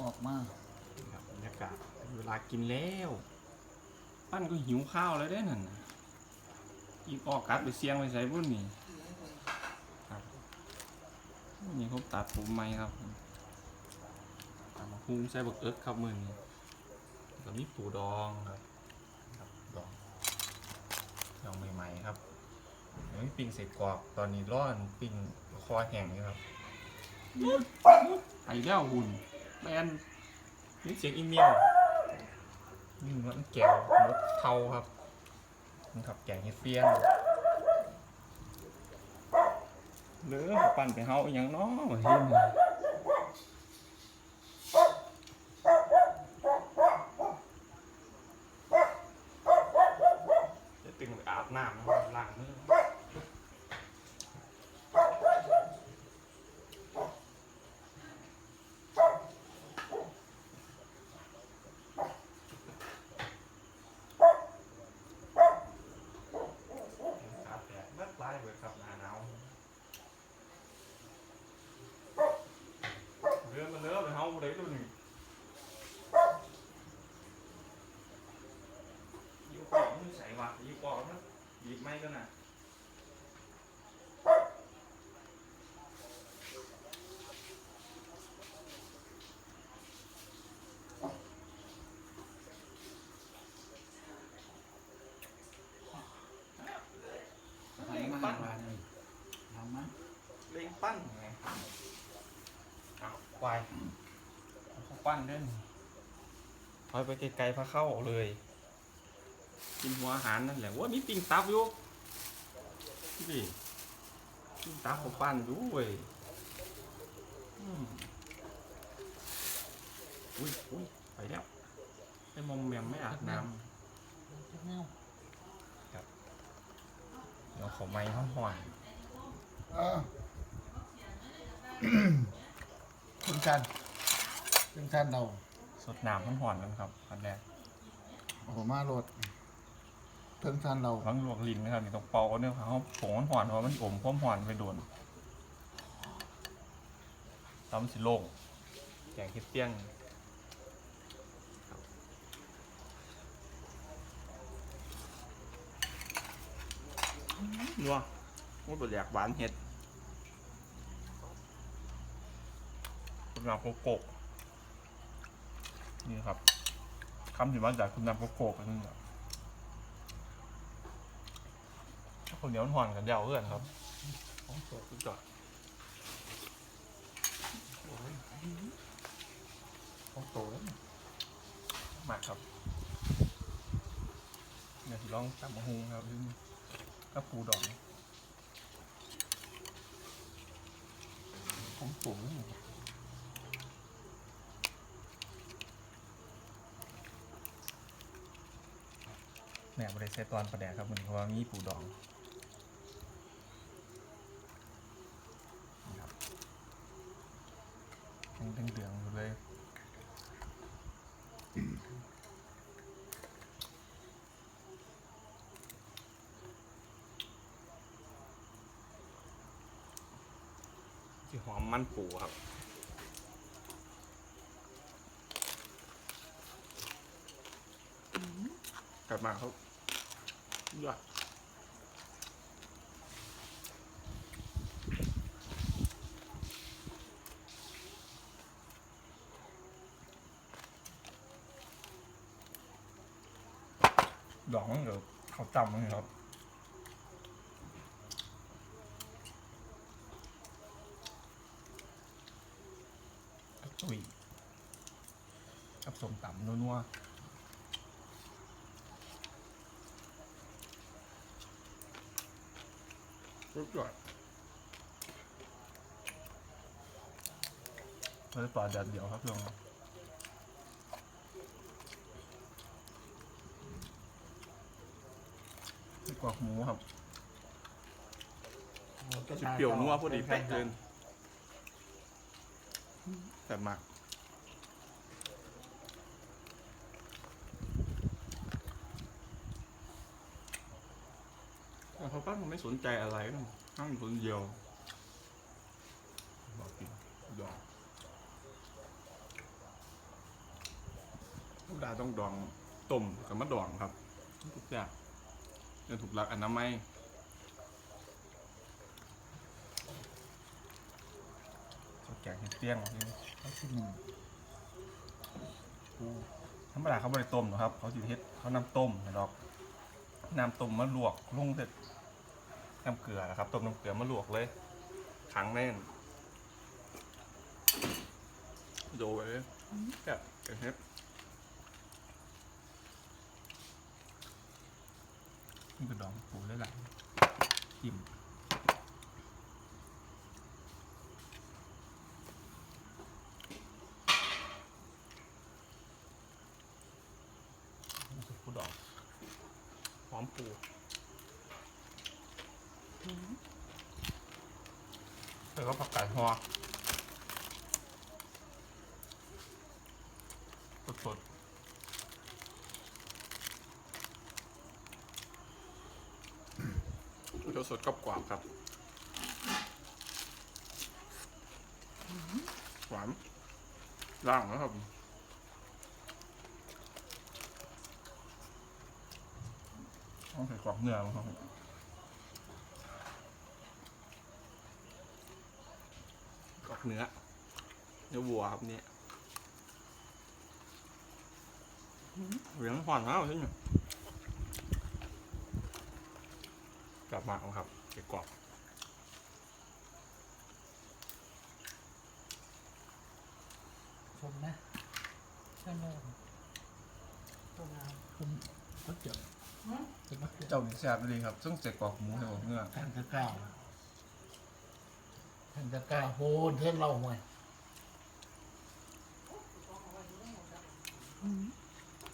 ออกมาครับบรรยากาศเวลากินแล้ว ปั้นก็หิวข้าวแล้วเด้นั่นน่ะอีกออกกัดไปเสียงไปใส่บุ่นนี่ครับนี่เขาตัดผมไหมครับตามมาพุงใส่บักเอิ๊กครับมือนี้แล้วมีปูดองครับครับดองดองใหม่ๆครับเดี๋ยวมีปิ้งใส่กรอบตอนนี้ร้อนปิ้งคอแห้งอยู่ครับไปแล้วหุ่น แมนนี่เสียงอีเมลนี่มันแก้วมดเทาครับมันขับแกงเฮดเฟียนเหลือปั่นไปเฮาอหย่างน้อเห็นจะตึงไปอาบน้ำนะครับล้างมืออาบแดดเมื่อปลายเบิดครับหน้าหนาวเรือมาเรือไป เฮาบ่ได้ตัวนี้ยิ้วปอกมือใส่วะยิ้วปอกนะหยิบไม้ก็น่ะไหนมาหาบ้นเลยทำมเล่งปั้นไงอ้าควาย ปั้นเล่นถอยไปไกลๆพาเข้าเลย กินหัวอาหารนั่นแหละว่ามีปิ้งตับอยู่นี่ปิ้งตับเขาปั้นอยู่เว้ยอืมอุ้ยอุ้ยไปแล้วไอ้มอมแมมไม่อาบน้จักแนวำเดี๋ยวเขาไม้ห้องห่อนเออคุณชัน คุณชันเราสดน้ำห้องห่อนกันครับอันแรกโอ้โหมาโหลดเพิ่งชันเราล้างลวกลิ้นนะครับนี่ต้องเป่าเนี่ยเขาผงมันห่อนเพราะมันอมความห่อนไปโดนตำสิโล่งแกงเห็ดเตี้ยงนัวมันเป็นอยากหวานเห็ดคุณนำโกโก้ นี่ครับคำที่มาจากคุณนำโกโก้กันนี่แหละข้าวเหนียวมันห่อนกันเดียวเพื่อนครับของสดสุดยอดโอ้ยของโตแล้วมากครับเดี๋ยวสิลองตับมะฮุงครับซึ่งก็ปูดองของโตแแหนบริเซตอนประแดกครับมันเพราะว่ามีปูดองนี่ครับยังเดืองๆอยู่เลยที่หอมมันปูครับกลับมาเขา ยอดดองเดี๋ยวเขาจำมั้งครับตุยกับสมตำนัวๆ สุดยอดเราจะต่อแดดเดียวครับลงไส้กรอกหมูครับจะเปรี้ยวนัวพอดีเป๊ะเกินแต่มากแต่เขาปั้นมันไม่ สนใจอะไรนะนั่งคนเดียวบอกกินดอกธรรมดาต้องดองต้มกับมะดองครับ ทุกอย่างจะถูกหลักอนามัยข้าวแกงเห็ดเตี้ยงเขาชิมธรรมดาเขาบริต้มหรอกครับ เขาสิเฮ็ดเขานำต้มนะดอกน้ำต้มมาลวกลงเสร็จ น้ำเกลือนะครับต้มน้ำเกลือมาลวกเลยขังแน่นโดยแบบแกงเห็ดนี่ก็ดองปูได้หลายกิมนี่คือปูดองหอมปู แล้วก็ผักกาดหัวสดๆตัวสดกรอบกว่าครับ หวานล่างนะครับต้องใส่กรอบเนื้อมาครับกรอบ เนื้อ เนื้อวัวครับเนี่ยเหลืองหวานมากใช่ไหมกลับมาครับเก็บกรอบชมนะใช่ไหมชมงามชมเขาเจ็บเจ็บมากเจ้านี่แซ่บเลยครับซึ่งเจ็ดกรอบหมูใส่หัวเนื้อแทนตะกร้า แทนตะกร้าโหนเท่นเราห่วย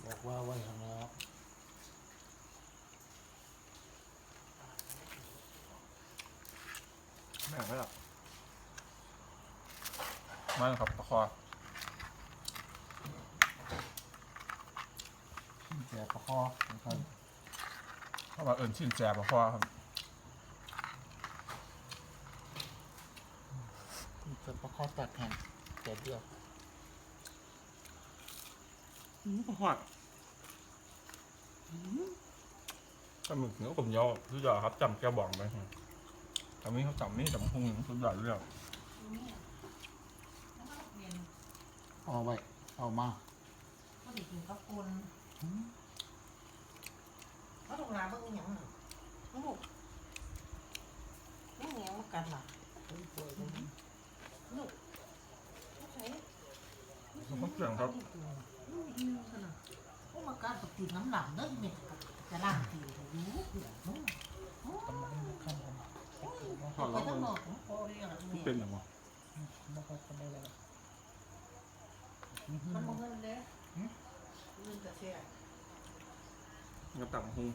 บอกว่าไว้ข้างนอกแม่งไม่หรอกมาครับปลาคอแต่ประคอนะครับ เพราะว่าเอิญชื่นแซ่บปลาคอครับ จะประคอตัดแห่งแต่เดียวปลาคอปลาหมึกเนื้อผมยอสุดยอดครับจำแกบอกไปแต่นี้เขาจำนี่จำพุงสุดยอดเรื่องเอาไว้เอามาเขาสิกินกับคนเขาถูกลาเบิ่งอหย่างน่ะลูกไม่เหนียวกันล่ะลูกไม่ใช่มัน เครื่องครับลูกยืนขนาดโอ้มาการปฏิน้ำหลังเด้อเม็ดจะล่างตีอยู่เผื่อนู้นกำลังนอดไปทั้งนหมดของพ่อเรียกอะไรเป็นหรอย่าไม่ค่อยสบายเลยมันเงินเด้เงินแต่เสียกับตับพุง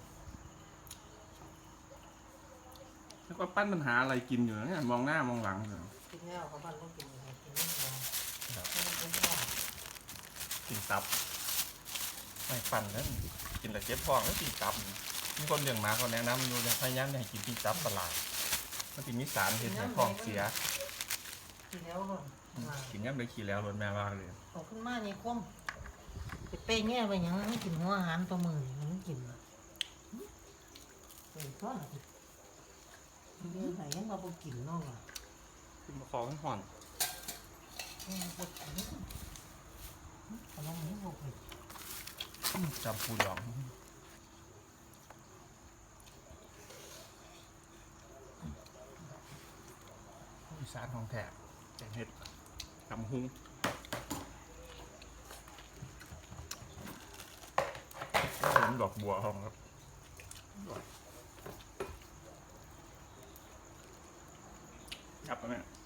แล้วก็ปั้นปัญหาอะไรกินอยู่นะเนี่ยมองหน้ามองหลังอยู่ กินแล้วกับบ้านก็กินอะไรกินไม่พอมันเป็นว่ากินตับไม่ปั่นแล้วกินแต่เจ็บท้องแล้วกินตับนี่มีคนเลี้ยงหมาเขาแนะนำอยู่จะพยายามอย่าให้กินกินตับตลาดมันจะมีสารเห็นในท้องเสียกินแล้วหล่นมากินยับเลยขี่แล้วรถแม่ว่าเลยขอบคุณมากนี่คมไปเป้แง่ไปหยังไม่กินหัวอาหารตัวมือมันกินอะเป็นก้อนอะไรเดี๋ยวไหนยังเราไปกินเนาะว่ะ กินมะขอห่อนอืมบ่กินอลองนี้บอกเลยจำปูดองอีสานของแท้แกงเห็ดตำหุงเห็นดอกบัวหอมครับกลับแล้วเนี่ยมาเดี๋ยวเตรียมหมองล้างแมองอะไหม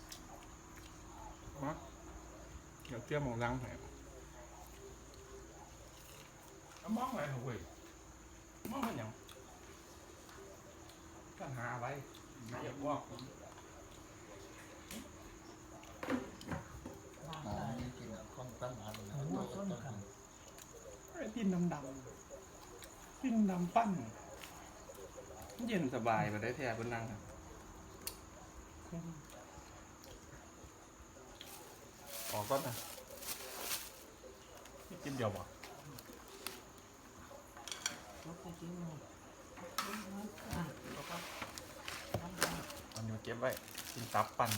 องมันหยังก็หาไว้ไม่อยากว่าล้างอ่าได้นี่กินกับข้องตั้งหาเลยหัวต้นกันไอ้ดินดำดำดินดำปั้นเย็นสบายมาได้แท้บนนั่งครับ ออกก่อนนะนี่กินเดียวบ่เขาไปกินหมดอะแล้วก็น้ำตาลเอานิ้วเก็บไว้กินตับปั่น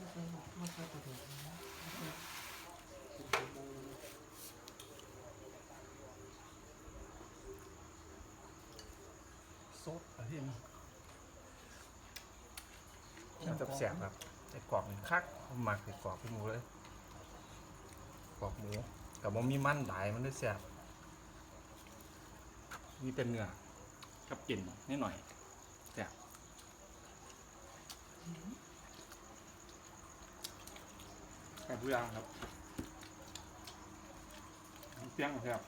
ไม่เคยไม่เคยกระโดดนะไม่เคย ซดอะไรที่นี่มันจะแสบครับไอ้กรอบนี่คักผมหมักไอ้กรอบพี่หมูเลยกรอบหมูกับมันมีมันหลายมันได้แสบมีเป็นเนื้อกับกลิ่นนิดหน่อยแสบแสบทุกอย่างครับเสียงแสบ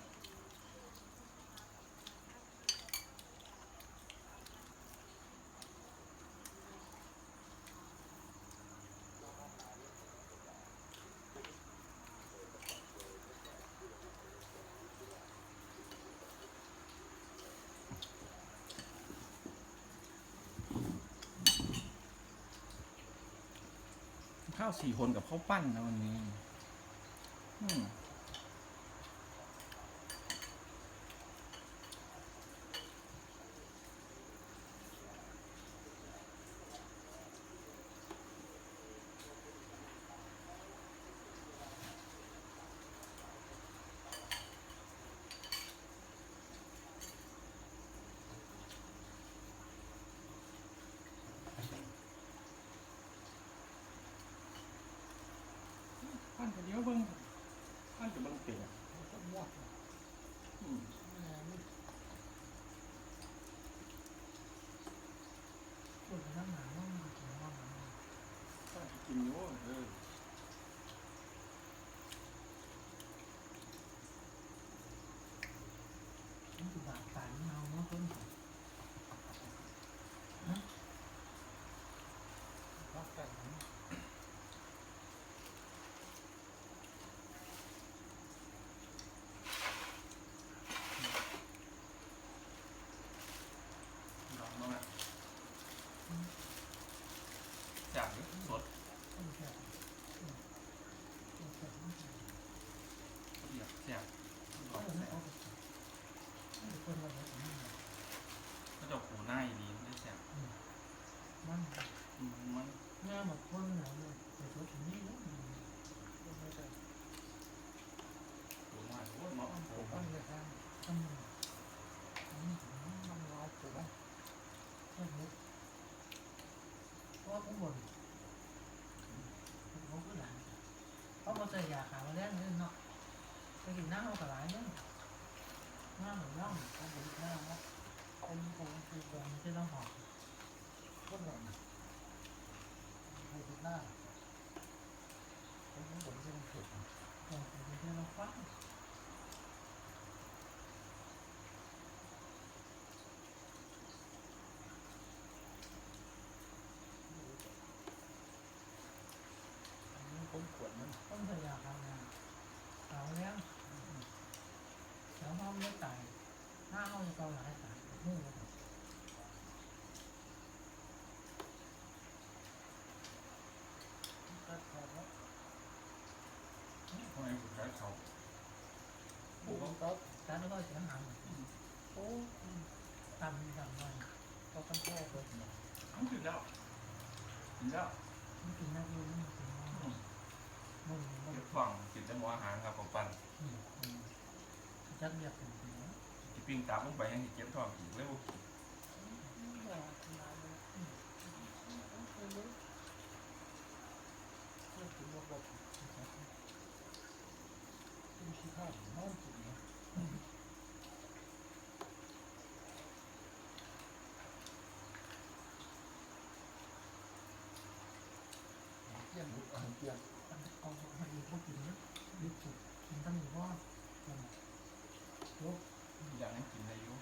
ข้าวสี่คนกับข้าวปั้นนะวันนี้อืมกันเดียวเบิ้งปั้นจะเบิ้งเก่ง แล้วก็หมด อืม ส่วนน้ำหนาต้องมีกินว่ามัน ปั้นกินอยู่เออ มันคือบาดตายเมาเนาะต้น รักกัน ลองมาแบบจากสด ต้นแค่ต้นแค่ เดียบแซ่บอ ต้ ร่อน ย แค่ แซ่ เอา บ ไปต้นอะไรแบบนี้ ก็จะหูหน้าอีดีได้แซ่บ มัน อืมมัน หน้าแบบคนเหนือเลยแต่ตัวถึงนี่แล้ว ไม่ได้ หูว่าโอ้ยเนาะ ต้อง โอ้ ปลูก โห บ้านเลยครับ ทำไม มันรอปลูกบ้าน ไม่รู้เพราะ ว่าผมบ่นผมก็ด่าเพราะมันใส่ยาขาวมาแล้วนี่เนาะไปกินน้ำเอากระไรเนี่ยน้ำเหมือนน้ำผมบอกน้ำว่าคนผมคือคนที่ต้องหอมต้นหลังปลูกหน้าผมผมจะปลูกคนที่ต้องฟัง อันนี้ผมขวดมัน ต้องใส่ยาขาวมาขาวแล้วแล้ว ห้องไม่ตายหน้าห้องจะเกาหลายตายมือเลยก็ขวดแล้วทำไมผมใช้เขาปลูกก็การแล้วก็เสียหายโอ้ตำตำมันก็ต้องแค่เลยทั้งกินแล้วกินแล้วมันกินน้ำยูมันกินน้ำอืมมันมันเดี๋ยวฟังกินแต่หมูอาหารครับผมปั่น จักเรียกเป็นปีนะกิปิ้งตามลงไปยังสิเก็บท้องกินเลยบ่กินอกมาเลยไม่รู้เรื่องถึงระบบเป็นขี้ข้าวน้องกินนะเยี่ยมอาเยี่ยมมันเอามาอีกพวกกินนะดจุดกินตั้งหนึ่งว่า โอ้อยากนั่งกินอะไรอยู่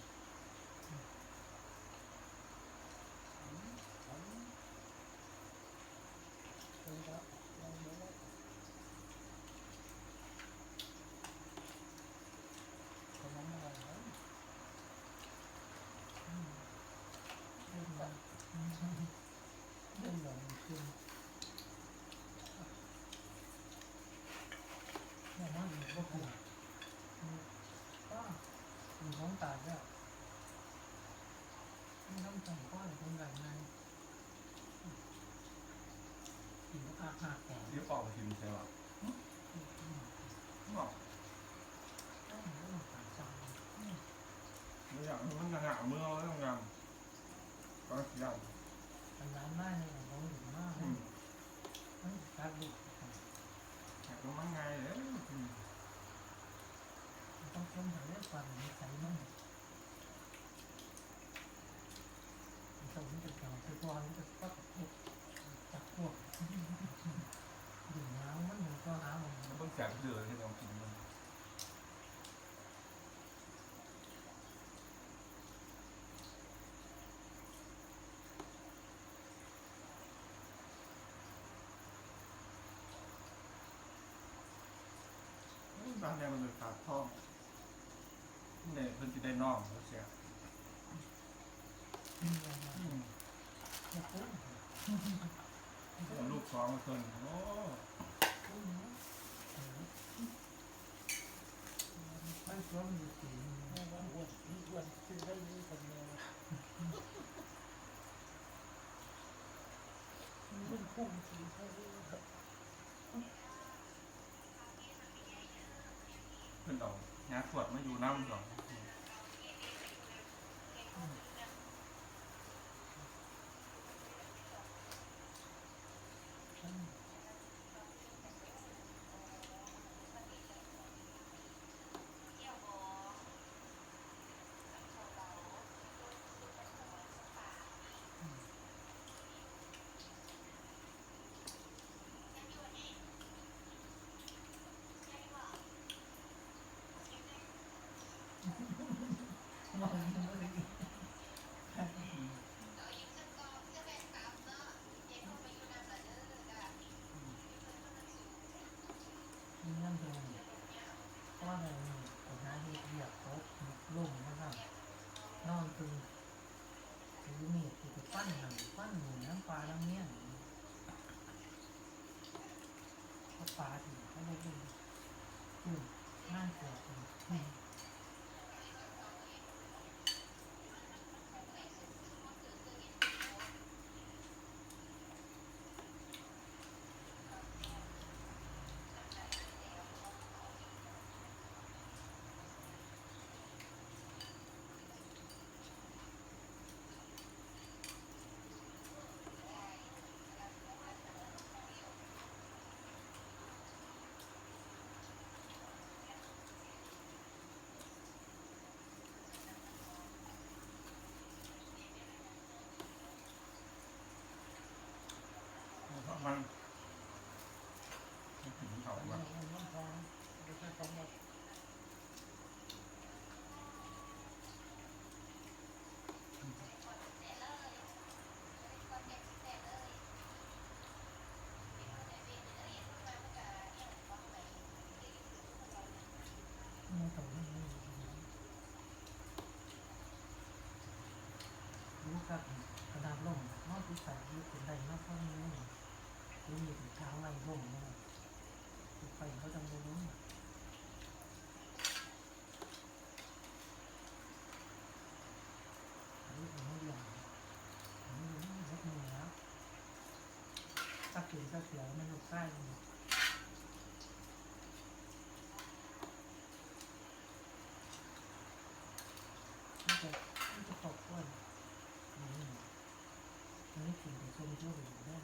嗯。 ไม่ต้องจังก้อนตรงไหนไงกินอาหารแก่เดี๋ยวออกไปกินใช่ป่ะบอกต้องต้องหาจัง ไม่อยากมันหนาเมื่อแล้วทำงานก็เสีย มันร้านมากเลยเราหนึ่งมาก อืม มันการบุก อยากรู้มันไงเลยอืม ต้องต้มหาเรื่องความนิสัยมันสมจะเก่าคือพอมันจะก็จับพวกดื่มน้ำมันมันก็หามัน มันต้องแสบเดือดที่เรากินมัน บางอย่างมันเป็นขาดท้องเนี่ยเพิ่นจะได้น่องเขาเสียมีอะไรมาอืมจะปุ้งเอาลูกสองมาคนโอ้ปุ้งนะไม่ชอบมีสีไม่ว่าอ้วนนี่อ้วนคือได้นี่คนเดียวมันพุ่งสีใช่ไหมเพิ่น เอางาขวดมาอยู่น้ำก่อน มองยังไม่ได้นี่นั่นเองเพราะอะไรนี่ผมหาเหตุเหยียบโต๊ะลุ่มนะครับนอนตึงถือมีดถือปั้นหนังปั้นหมูน้ำปลาน้ำเมี่ยงเขาปลาถึงเขาไม่ดู อืมน่าเกลียดอืม เพราะมันมันถึงเขาว่า มันพอไม่ใช่ของแบบ ไม่ต้องไม่ไม่รู้ กับกระดาษล่มนอกที่ใส่ยึดเป็นใดนอกข้างนี้รู้มีถึงเท้างไรล่มนะไปเขาจะม่รู้อันนี้เป็นเรื่องอันนี้เป็นเรื่องมือแล้วสักเขียวสักเขียวมันหนุกใต้ย มันจะมันจะตกก้นนี่มัน ไม่ถึงกับชมเจ้าหญิงได้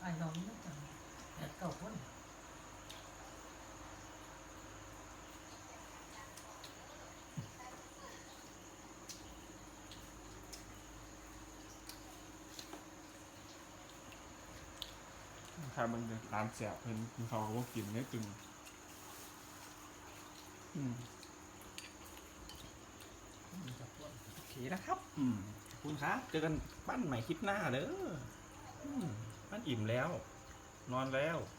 ไอ้น้องนี่จังแอบเก่าก้นถ้ามันเป็นร้านแสบเพิ่นกินเขาก็บ่กินได้ตึงอืม มันจะอ้ว นโอเคนะครับ อืมขอบคุณครับเจอกันปั้นใหม่คลิปหน้าเด้ออืมปั้นอิ่มแล้ว นอนแล้วอ